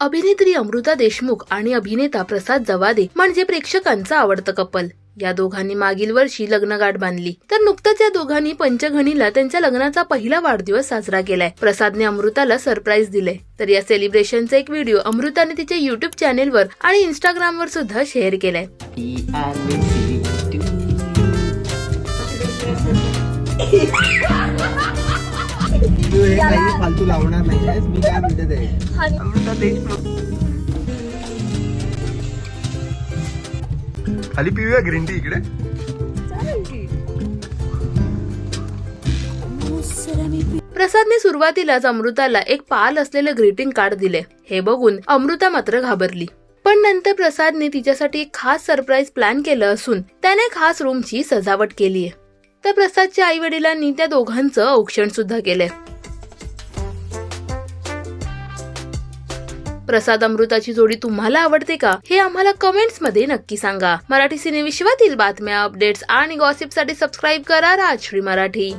अभिनेत्री अमृता देशमुख आणि अभिनेता प्रसाद जवादे म्हणजे प्रेक्षकांचं आवडतं कपल. या दोघांनी मागील वर्षी लग्नगाठ बांधली. तर नुकतंच या दोघांनी पंचघणीला त्यांच्या लग्नाचा पहिला वाढदिवस साजरा केलाय. प्रसादने अमृताला सरप्राईज दिले तर या सेलिब्रेशनचा एक व्हिडिओ अमृताने तिच्या युट्यूब चॅनेलवर आणि इंस्टाग्रामवर सुद्धा शेअर केलाय. तू हे काही फालतू लावणार नाही मी काय म्हणते ते? अमृता देशमुख खाली पिऊया ग्रीन टी इकडे. प्रसादने सुरुवातीलाच अमृताला एक पाल असलेलं ग्रीटिंग कार्ड दिले. हे बघून अमृता मात्र घाबरली. पण नंतर प्रसादने तिच्यासाठी एक खास सरप्राईज प्लॅन केलं असून त्याने खास रूमची सजावट केली आहे तर प्रसादच्या आई वडिलांनी त्या दोघांचं औक्षण सुद्धा केलंय. प्रसाद अमृताची जोडी तुम्हाला आवडते का? हे आम्हाला कमेंट्समध्ये नक्की सांगा. मराठी सिनेविश्वातील बातम्या अपडेट्स आणि गॉसिपसाठी सबस्क्राईब करा राजश्री मराठी.